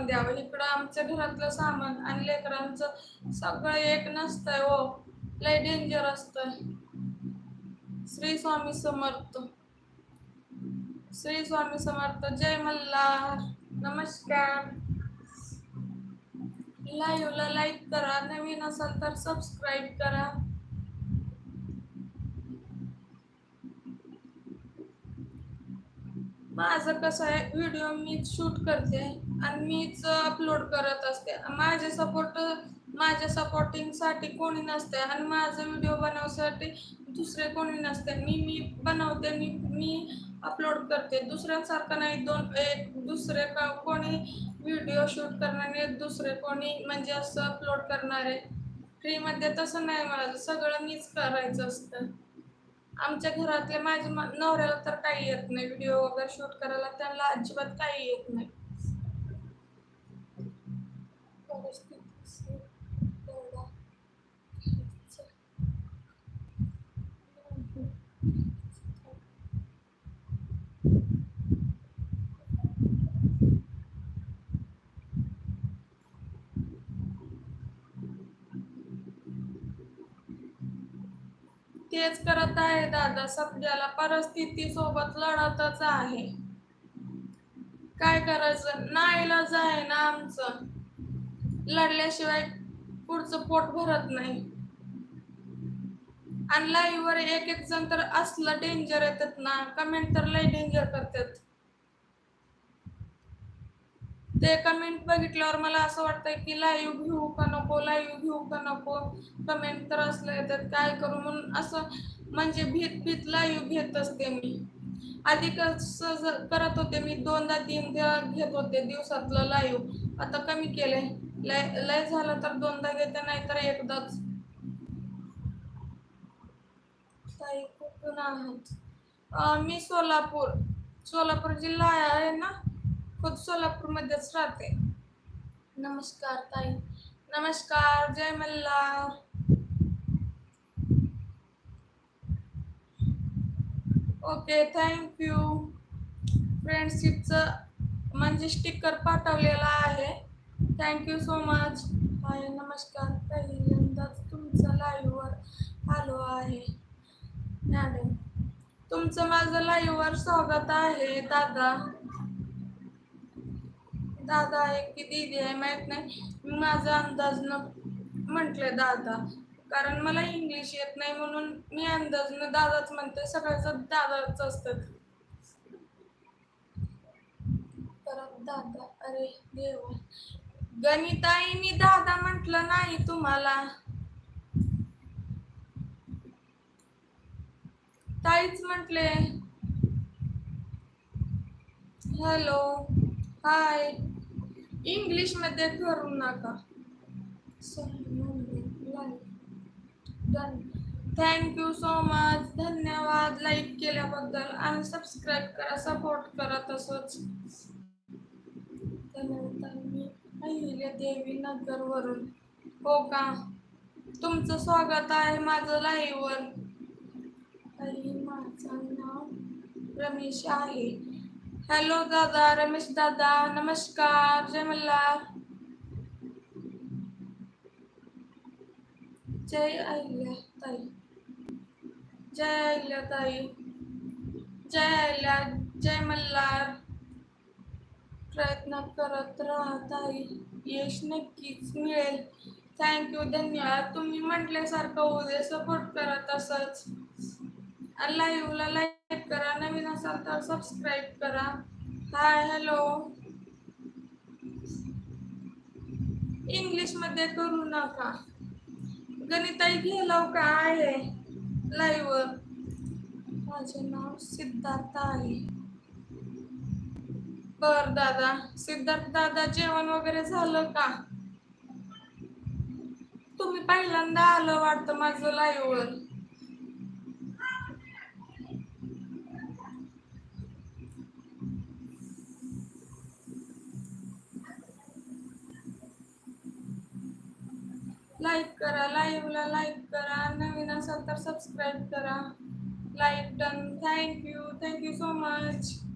सामान द्यावं. इकडं आमच्या घरातलं सामान आणि लेकरांचं सगळं एक नसतंय हो. लय डेंजर असतंय. श्री स्वामी समर्थ. श्री स्वामी समर्थ. जय मल्हार. नमस्कार. लाईव्हला लाईक करा. नवीन असाल तर सबस्क्राईब करा. माझं कसं आहे व्हिडिओ मीच शूट करते आणि मीच अपलोड करत असते. माझे सपोर्ट माझ्या सपोर्टिंगसाठी कोणी नसते आणि माझं व्हिडिओ बनवण्यासाठी दुसरे कोणी नसते. मी मी बनवते मी मी अपलोड करते. दुसऱ्यांसारखं नाही दोन एक दुसरे का कोणी व्हिडिओ शूट करणारे दुसरे कोणी म्हणजे असं अपलोड करणारे. फ्रीमध्ये तसं नाही माझं सगळं मीच करायचं असतं. आमच्या घरातले माझ्या नवऱ्याला तर काही येत नाही. व्हिडिओ वगैरे शूट करायला त्यांना अजिबात काही येत नाही. तेच करत आहे दादा. सध्याला परिस्थिती सोबत लढतच आहे. काय करायचं? नाईलाज आहे ना आमचं. लढल्याशिवाय पुढचं पोट भरत नाही. आणि लाईव्ह वर एक एक जण तर असलं डेंजर येतात ना. कमेंट तर लय डेंजर करतात. ते कमेंट बघितल्यावर मला असं वाटतंय की लाईव्ह घेऊ का नको लाईव्ह घेऊ का नको? कमेंट तर असलं येतात काय करू? म्हणून असं म्हणजे भीत भीत लाईव्ह घेत असते मी. आधी कसं करत होते मी दोनदा तीनदा घेत होते दिवसातलं लाईव्ह आता कमी केलंय. लय लय झालं तर दोनदा घेते नाही तर एकदाच. ताई कुठून आहात? मी सोलापूर. सोलापूर जिल्हा आहे ना? खुद सोलापूरमध्येच राहते. नमस्कार ताई. नमस्कार जय मल्हार. ओके थँक्यू फ्रेंडशिपचं म्हणजे स्टिकर पाठवलेला आहे. थँक्यू सो मच हाय नमस्कार पहिल्यांदाच तुमचं लाईव्हवर आलो आहे. मॅडम तुमचं माझं लाईव्हवर स्वागत आहे दादा. दादा आहे की दीदी आहे माहीत नाही. मी माझा अंदाज न म्हटले दादा. कारण मला इंग्लिश येत नाही म्हणून मी अंदाजनं दादाच म्हणते सगळ्याच दादाच असतात. परत दादा अरे देवा. गणिताईनी दादा म्हटलं नाही तुम्हाला? ताईच म्हटले. हॅलो हाय इंग्लिशमध्ये करू नका थँक्यू सो मच धन्यवाद. लाईक केल्याबद्दल आणि सबस्क्राईब करा सपोर्ट करा तसंच. धन्यवाद. मी अहिल्या देवी नगरवरून. हो का? तुमचं स्वागत आहे माझं लाईव्हवर आई माझं नाव रमेश आहे. हॅलो दादा रमेश दादा नमस्कार जय मल्हार जय अहिल्या ताई जय अहिल्या ताई जय अहिल्या जय मल्हार प्रयत्न करत राहा ताई. यश नक्कीच मिळेल. थँक्यू धन्यवाद. तुम्ही म्हटल्यासारखं उद्या सपोर्ट करा तसंच लाईव्हला लाईक करा. नवीन असाल तर सबस्क्राईब करा. हाय हॅलो इंग्लिशमध्ये करू नका. गणिताई गेलो का? आहे. लाईव्ह माझे नाव सिद्धार्थ आहे. बर दादा. सिद्धार्थ दादा जेवण वगैरे झालं का? तुम्ही पहिल्यांदा आलं वाटतं माझं लाईव्हवर लाईक करा लाईव्हला लाईक करा नवीन असाल तर सबस्क्राईब करा. Like done thank you thank you so much